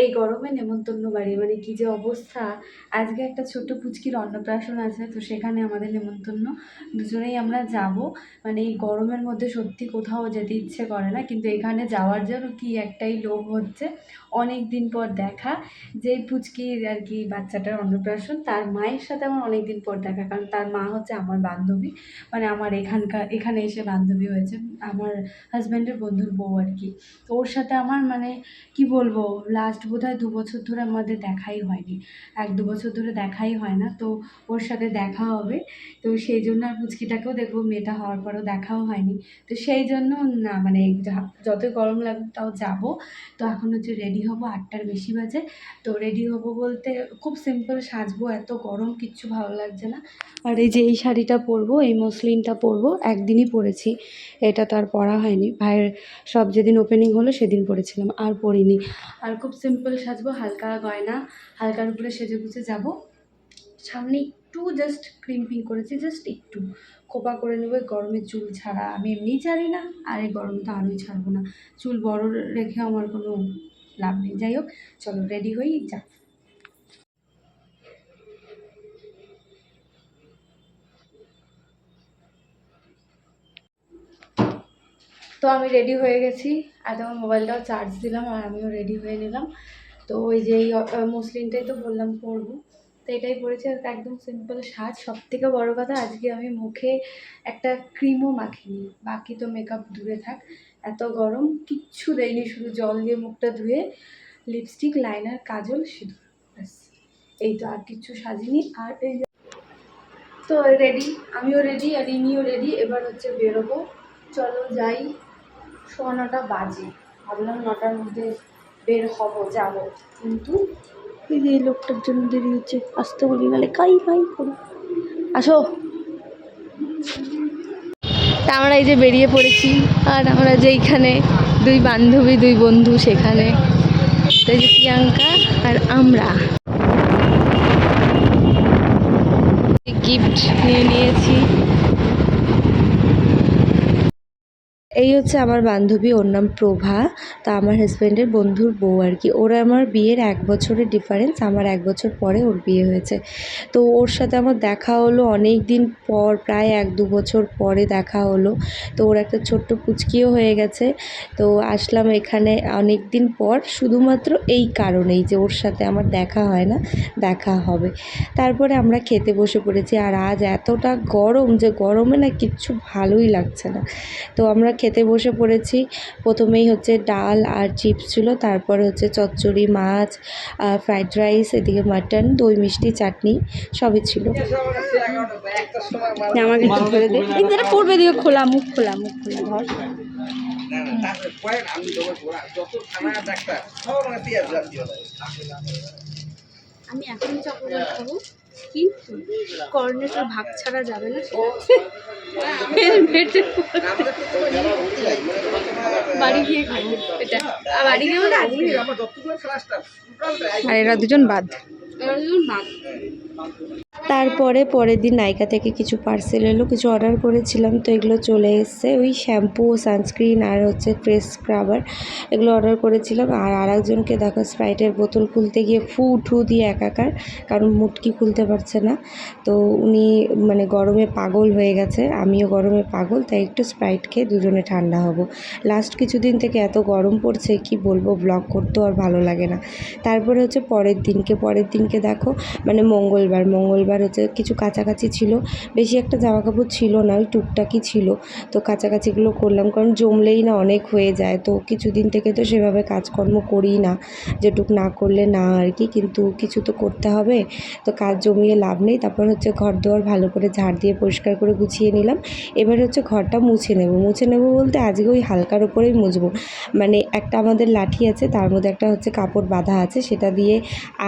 এই গরমে নেমন্তন্ন বাড়ি মানে কি যে অবস্থা। আজকে একটা ছোট্ট পুচকির অন্নপ্রাশন আছে, তো সেখানে আমাদের নেমন্তন্ন। দুজনেই আমরা যাব। মানে এই গরমের মধ্যে সত্যি কোথাও যেতে ইচ্ছে করে না, কিন্তু এখানে যাওয়ার জন্য কি একটাই লোভ হচ্ছে অনেক দিন পর দেখা। যে পুচকির আর কি বাচ্চাটার অন্নপ্রাশন, তার মায়ের সাথে আমার অনেক দিন পর দেখা, কারণ তার মা হচ্ছে আমার বান্ধবী। মানে আমার এখানকার, এখানে এসে বান্ধবী হয়েছে, আমার হাজব্যান্ডের বন্ধুর বউ আর কি। তো ওর সাথে আমার মানে কি বলব লাস্ট বোধহয় দু বছর ধরে আমাদের দেখাই হয়নি। এক দু বছর ধরে দেখাই হয় না, তো ওর সাথে দেখা হবে। তো সেই জন্য আর পুচকিটাকেও দেখব, মেয়েটা হওয়ার পরেও দেখাও হয়নি। তো সেই জন্য না মানে যা- যতই গরম লাগুক তাও যাব। তো এখন হচ্ছে রেডি হব আটটার বেশি বাজে। তো রেডি হব বলতে খুব সিম্পল সাজবো, এত গরম, কিচ্ছু ভালো লাগছে না। আর এই যে এই শাড়িটা পরবো, এই মসলিনটা পরবো, একদিনই পরেছি। এটা তো আর পরা হয়নি। ভাইয়ের সব যেদিন ওপেনিং হলো সেদিন পরেছিলাম, আর পরিনি। আর খুব সিম্পল সাজবো, হালকা গয়না, হালকার উপরে সেজে গুজে যাব। সামনে একটু জাস্ট ক্রিম্পিং করেছি জাস্ট একটু। খোপা করে নেবে গরমে চুল ছাড়া আমি এমনিই ছাড়ি না, আর এই গরমে তো আরোই ছাড়বো না। চুল বড় রেখে আমার কোনো লাভ নেই। যাই হোক, চলো রেডি হই যা তো আমি রেডি হয়ে গেছি। আর তখন মোবাইলটাও চার্জ দিলাম আর আমিও রেডি হয়ে নিলাম। তো ওই যে এই মসলিনটাই তো বললাম পরবো। তো এটাই পরেছি আর একদম সিম্পল সাজ। সব থেকে বড়ো কথা, আজকে আমি মুখে একটা ক্রিমও মাখিনি। বাকি তো মেকআপ দূরে থাক। এত গরম, কিচ্ছু দেয়নি, শুধু জল দিয়ে মুখটা ধুয়ে লিপস্টিক লাইনার কাজল, সিঁদুর। ব্যাস। এই তো, আর কিচ্ছু সাজিনি। আর এই তো রেডি আমিও রেডি আর ইনিও রেডি এবার হচ্ছে বেরোবো। চলো যাই। সোয়া নটা বাজে। ভাবলাম নটার মধ্যে বের হব, যাব। কিন্তু এই যে লোকটার জন্য দেরি হচ্ছে, আসতে বলি নাহলে কাই কাই করে আসো। তা আমরা এই যে বেরিয়ে পড়েছি, আর আমরা যেইখানে দুই বান্ধবী, দুই বন্ধু সেখানে। যে প্রিয়াঙ্কা আর আমরা। গিফট নিয়ে নিয়েছি। এই হচ্ছে আমার বান্ধবী, ওর নাম প্রভা। তা আমার হাজব্যান্ডের বন্ধুর বউ আর কি। ওরা আমার বিয়ের এক বছরের ডিফারেন্স আমার এক বছর পরে ওর বিয়ে হয়েছে। তো ওর সাথে আমার দেখা হলো অনেক দিন পর, প্রায় এক দু বছর পরে দেখা হলো। তো ওর একটা ছোট্ট পুচকিও হয়ে গেছে। তো আসলাম এখানে অনেক দিন পর, শুধুমাত্র এই কারণেই যে ওর সাথে আমার দেখা হয় না, দেখা হবে। তারপরে আমরা খেতে বসে পড়েছি। আর আজ এতটা গরম যে গরমে না কিচ্ছু ভালোই লাগছে না। তো আমরা খেতে বসে পড়েছি। প্রথমেই হচ্ছে ডাল আর চিপস ছিল, তারপর হচ্ছে চচ্চড়ি, মাছ ফ্রাইড রাইস, এদিকে মাটন, দই, মিষ্টি, চাটনি, সবই ছিল। আমাকে পড়বে দিকে খোলা মুখ খোলা মুখ, খোলা ধর আমি এখন চকোলেট খাব। কিন্তু কর্নেটের ভাগ ছাড়া যাবে না। হেলমেটের বাড়ি গিয়ে খাব এটা। আর বাড়ি গিয়ে মানে আজকে আর এরা দুজন বাদ। এরা দুজন বাদ। তারপরে পরের দিন নাইকা থেকে কিছু পার্সেল এলো, কিছু অর্ডার করেছিলাম, তো এগুলো চলে এসছে। ওই শ্যাম্পু সানস্ক্রিন আর হচ্ছে ফেস স্ক্রাবার এগুলো অর্ডার করেছিলাম। আর আরেকজনকে দেখো স্প্রাইটের বোতল খুলতে গিয়ে ফু, ঠু দিয়ে একাকার, কারণ মুটকি খুলতে পারছে না। তো উনি মানে গরমে পাগল হয়ে গেছে, আমিও গরমে পাগল, তাই একটু স্প্রাইট খেয়ে দুজনে ঠান্ডা হব। লাস্ট কিছুদিন থেকে এত গরম পড়ছে, কি বলব ব্লগ করতেও আর ভালো লাগে না। তারপরে হচ্ছে পরের দিনকে পরের দিনকে দেখো মানে মঙ্গলবার মঙ্গলবার হচ্ছে কিছু কাছাকাছি ছিল, বেশি একটা জামা কাপড় ছিল না, ওই টুকটাকই ছিল। তো কাছাকাছিগুলো করলাম, কারণ জমলেই না অনেক হয়ে যায়। তো কিছুদিন থেকে তো সেভাবে কাজকর্ম করি না, যেটুক না করলে না আর কি, কিন্তু কিছু তো করতে হবে। তো কাজ জমিয়ে লাভ নেই, তারপর হচ্ছে ঘর দোয়ার ভালো করে ঝাড় দিয়ে পরিষ্কার করে গুছিয়ে নিলাম। এবার হচ্ছে ঘরটা মুছে নেব। মুছে নেব বলতে আজকে ওই হালকার ওপরেই মুছবো। মানে একটা আমাদের লাঠি আছে, তার মধ্যে একটা হচ্ছে কাপড় বাঁধা আছে, সেটা দিয়ে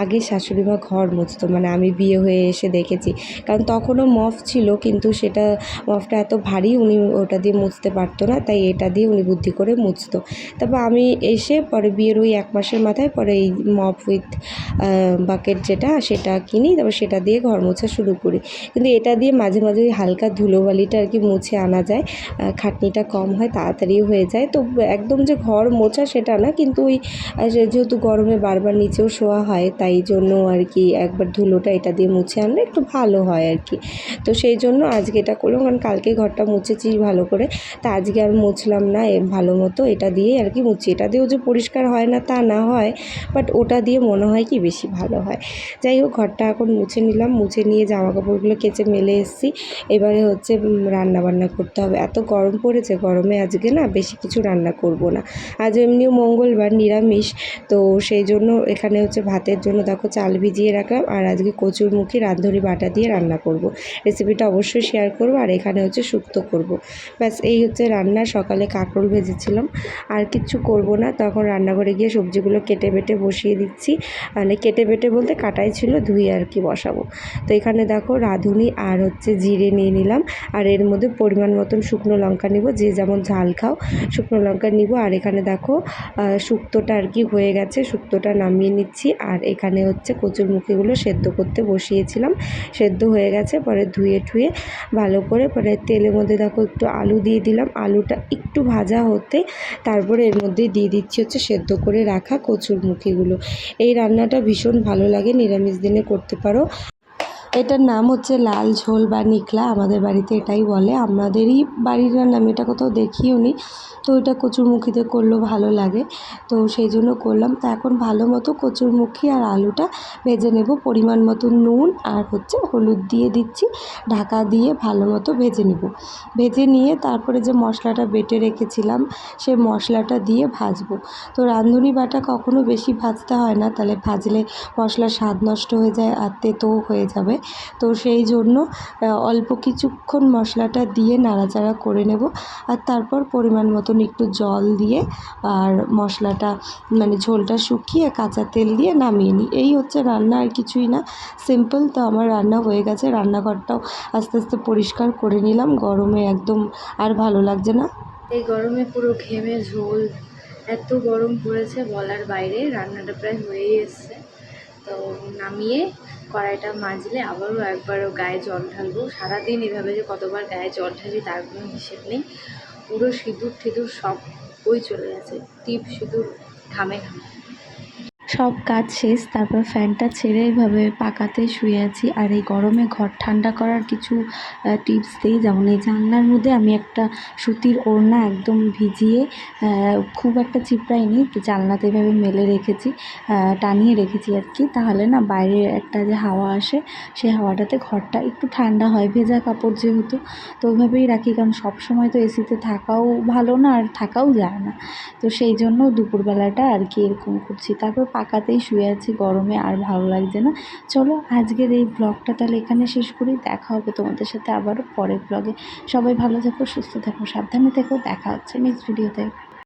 আগে শাশুড়ি মা ঘর মুছতো। মানে আমি বিয়ে হয়ে এসে দেখেছি। কারণ তখনও মফ ছিল কিন্তু সেটা মফটা এত ভারী উনি ওটা দিয়ে মুছতে পারতো না, তাই এটা দিয়ে উনি বুদ্ধি করে মুছতো। তারপর আমি এসে পরে বিয়ের ওই এক মাসের মাথায় পরে এই মপ উইথ বাকেট যেটা সেটা কিনি, তারপর সেটা দিয়ে ঘর মোছা শুরু করি। কিন্তু এটা দিয়ে মাঝে মাঝে ওই হালকা ধুলোবালিটা আর কি মুছে আনা যায় খাটনিটা কম হয় তাড়াতাড়িও হয়ে যায়। তো একদম যে ঘর মোছা সেটা না, কিন্তু ওই যেহেতু গরমে বারবার নিচেও শোয়া হয়, তাই জন্য আর কি একবার ধুলোটা এটা দিয়ে মুছে আনলে একটু ভালো হয় আর কি। তো সেই জন্য আজকে এটা করলাম, কারণ কালকে ঘরটা মুছেছি ভালো করে। তা আজকে আর মুছলাম না ভালো মতো এটা দিয়েই আর কি মুছি। এটা দিয়েও যে পরিষ্কার হয় না তা না হয় বাট ওটা দিয়ে মনে হয় কি বেশি ভালো হয়। যাই হোক, ঘরটা এখন মুছে নিলাম, মুছে নিয়ে জামা কাপড়গুলো কেচে মেলে এসেছি। এবারে হচ্ছে রান্না বান্না করতে হবে। এত গরম পড়েছে গরমে আজকে না বেশি কিছু রান্না করব না। আজ এমনিও মঙ্গলবার, নিরামিষ। তো সেই জন্য এখানে হচ্ছে ভাতের জন্য দেখো চাল ভিজিয়ে রাখলাম, আর আজকে কচুর কচুরমুখী রাঁধুনি বাটা দিয়ে রান্না করব। রেসিপিটা অবশ্যই শেয়ার করব আর এখানে হচ্ছে শুক্তো করব। ব্যাস, এই হচ্ছে রান্না। সকালে কাঁকরোল ভেজেছিলাম। আর কিচ্ছু করব না। তখন রান্নাঘরে গিয়ে সবজিগুলো কেটে বেটে বসিয়ে দিচ্ছি। মানে কেটে বেটে বলতে কাটাই ছিল, ধুয়ে আর কি বসাবো। তো এখানে দেখো রাঁধুনি আর হচ্ছে জিরে নিয়ে নিলাম। আর এর মধ্যে পরিমাণ মতন শুকনো লঙ্কা নিব। যে যেমন ঝাল খাও, শুকনো লঙ্কা নিব। আর এখানে দেখো শুক্তোটা আর কি হয়ে গেছে। শুক্তোটা নামিয়ে নিচ্ছি। আর এখানে হচ্ছে কচুরমুখিগুলো সেদ্ধ করতে বসিয়েছিলাম। সেদ্ধ হয়ে গেছে, পরে ধুয়ে ঠুয়ে ভালো করে, পরে তেলের মধ্যে দেখো একটু আলু দিয়ে দিলাম। আলুটা একটু ভাজা হতে তারপরে এর মধ্যে দিয়ে দিচ্ছি হচ্ছে সেদ্ধ করে রাখা কচুর কচুরমুখিগুলো এই রান্নাটা ভীষণ ভালো লাগে, নিরামিষ দিনে করতে পারো। এটার নাম হচ্ছে লাল ঝোল বা নিকলা, আমাদের বাড়িতে এটাই বলে। আমাদেরই বাড়ির আমি এটা কোথাও দেখিও নি। তো এটা কচুরমুখিতে করলেও ভালো লাগে। তো সেই জন্য করলাম। তো এখন ভালো মতো কচুরমুখী আর আলুটা ভেজে নেব পরিমাণ মতো নুন আর হচ্ছে হলুদ দিয়ে দিচ্ছি। ঢাকা দিয়ে ভালো মতো ভেজে নেব। ভেজে নিয়ে তারপরে যে মশলাটা বেটে রেখেছিলাম সেই মশলাটা দিয়ে ভাজবো। তো রাঁধুনি বাটা কখনো বেশি ভাজতে হয় না, তাহলে ভাজলে মশলার স্বাদ নষ্ট হয়ে যায় আর তেতোও হয়ে যাবে। তো সেই জন্য অল্প কিছুক্ষণ মশলাটা দিয়ে নাড়াচাড়া করে নেব। আর তারপর পরিমাণ মতন একটু জল দিয়ে আর মশলাটা মানে ঝোলটা শুকিয়ে কাঁচা তেল দিয়ে নামিয়ে নিই। এই হচ্ছে রান্না, আর কিছুই না। সিম্পল তো আমার রান্না হয়ে গেছে। রান্নাঘরটাও আস্তে আস্তে পরিষ্কার করে নিলাম। গরমে একদম আর ভালো লাগছে না। এই গরমে পুরো ঘেমে ঝোল, এত গরম পড়েছে বলার বাইরে। রান্নাটা প্রায় হয়েই এসছে। তো নামিয়ে কড়াইটা মাজলে আবারও একবারও গায়ে জল ঢালবো। সারাদিন এভাবে যে কতবার গায়ে জল ঢালি তার কোনো হিসেব নেই। পুরো সিঁদুর টিঁদুর সব ওই চলে গেছে। টিপ সিঁদুর ঘামে ঘামে সব কাজ শেষ, তারপর ফ্যানটা ছেড়ে এভাবে পাকাতে শুয়ে আছি। আর এই গরমে ঘর ঠান্ডা করার কিছু টিপস দিই। যেমন এই জানলার মধ্যে আমি একটা সুতির ওড়না একদম ভিজিয়ে খুব একটা চিপড়াইনি জানলাতে এভাবে মেলে রেখেছি টানিয়ে রেখেছি আর কি। তাহলে না বাইরে একটা যে হাওয়া আসে সেই হাওয়াটাতে ঘরটা একটু ঠান্ডা হয়, ভেজা কাপড় যেহেতু। তো ওইভাবেই রাখি, কারণ সব সময় তো এসিতে থাকাও ভালো না আর থাকাও যায় না। তো সেই জন্য দুপুরবেলাটা আর কি এরকম করছি। তারপর পাকাতেই শুয়ে আছি গরমে, আর ভালো লাগছে না। চলো আজকের এই ব্লগটা তাহলে এখানে শেষ করি। দেখা হবে তোমাদের সাথে আবারও পরের ব্লগে সবাই ভালো থেকো, সুস্থ থেকো, সাবধানে থেকো। দেখা হচ্ছে নেক্সট ভিডিওতে